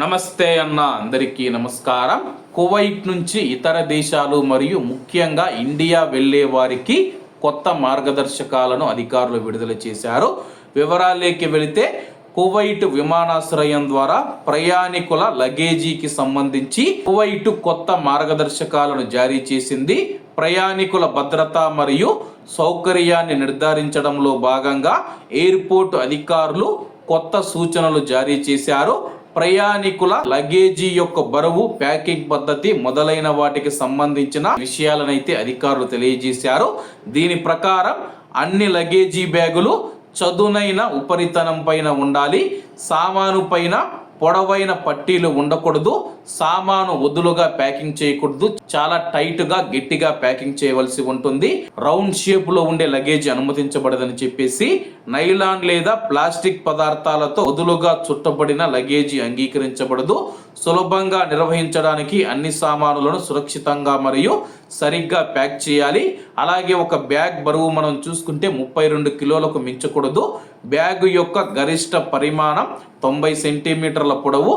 నమస్తే అన్న అందరికీ నమస్కారం. కువైట్ నుంచి ఇతర దేశాలు మరియు ముఖ్యంగా ఇండియా వెళ్ళే వారికి కొత్త మార్గదర్శకాలను అధికారులు విడుదల చేశారు. వివరాలేకి వెళితే కువైట్ విమానాశ్రయం ద్వారా ప్రయాణికుల లగేజీకి సంబంధించి కువైట్ కొత్త మార్గదర్శకాలను జారీ చేసింది. ప్రయాణికుల భద్రత మరియు సౌకర్యాన్ని నిర్ధారించడంలో భాగంగా ఎయిర్పోర్ట్ అధికారులు కొత్త సూచనలు జారీ చేశారు. ప్రయాణికుల లగేజీ యొక్క బరువు ప్యాకింగ్ పద్ధతి మొదలైన వాటికి సంబంధించిన విషయాలనైతే అధికారులు తెలియజేశారు. దీని ప్రకారం అన్ని లగేజీ బ్యాగులు చదునైన ఉపరితనం పైన ఉండాలి. సామాను పైన పొడవైన పట్టీలు ఉండకూడదు సామాను వదులుగా ప్యాకింగ్ చేయకూడదు చాలా టైట్గా గట్టిగా ప్యాకింగ్ చేయవలసి ఉంటుంది. రౌండ్ షేప్లో ఉండే లగేజ్ అనుమతించబడదని చెప్పేసి నైలాన్ లేదా ప్లాస్టిక్ పదార్థాలతో వదులుగా చుట్టబడిన లగేజీ అంగీకరించబడదు. సులభంగా నిర్వహించడానికి అన్ని సామానులను సురక్షితంగా మరియు సరిగ్గా ప్యాక్ చేయాలి. అలాగే ఒక బ్యాగ్ బరువు మనం చూసుకుంటే ముప్పై రెండు కిలోలకు మించకూడదు. బ్యాగు యొక్క గరిష్ట పరిమాణం తొంభై సెంటీమీటర్ల పొడవు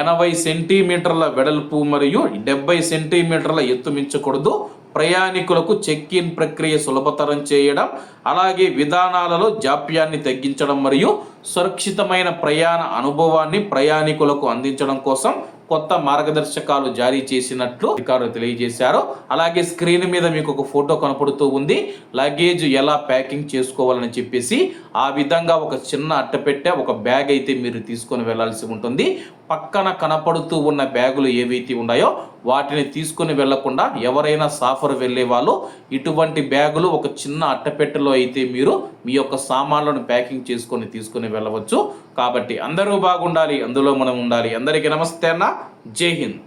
ఎనభై సెంటీమీటర్ల వెడల్పు మరియు డెబ్బై సెంటీమీటర్ల ఎత్తు మించకూడదు. ప్రయాణికులకు చెక్ ఇన్ ప్రక్రియ సులభతరం చేయడం అలాగే విధానాలలో జాప్యాన్ని తగ్గించడం మరియు సురక్షితమైన ప్రయాణ అనుభవాన్ని ప్రయాణికులకు అందించడం కోసం కొత్త మార్గదర్శకాలు జారీ చేసినట్లు అధికారులు తెలియజేశారు. అలాగే స్క్రీన్ మీద మీకు ఒక ఫోటో కనపడుతూ ఉంది. లగేజ్ ఎలా ప్యాకింగ్ చేసుకోవాలని చెప్పేసి ఆ విధంగా ఒక చిన్న అట్టపెట్టె ఒక బ్యాగ్ అయితే మీరు తీసుకొని వెళ్ళాల్సి ఉంటుంది. పక్కన కనపడుతూ ఉన్న బ్యాగులు ఏవైతే ఉన్నాయో వాటిని తీసుకొని వెళ్ళకుండా ఎవరైనా సాఫర్ వెళ్ళే వాళ్ళు ఇటువంటి బ్యాగులు ఒక చిన్న అట్టపెట్టెలో అయితే మీరు మీ యొక్క సామాన్లను ప్యాకింగ్ చేసుకొని తీసుకొని వెళ్ళవచ్చు. కాబట్టి అందరూ బాగుండాలి అందులో మనం ఉండాలి. అందరికీ నమస్తే అన్న. జై హింద్.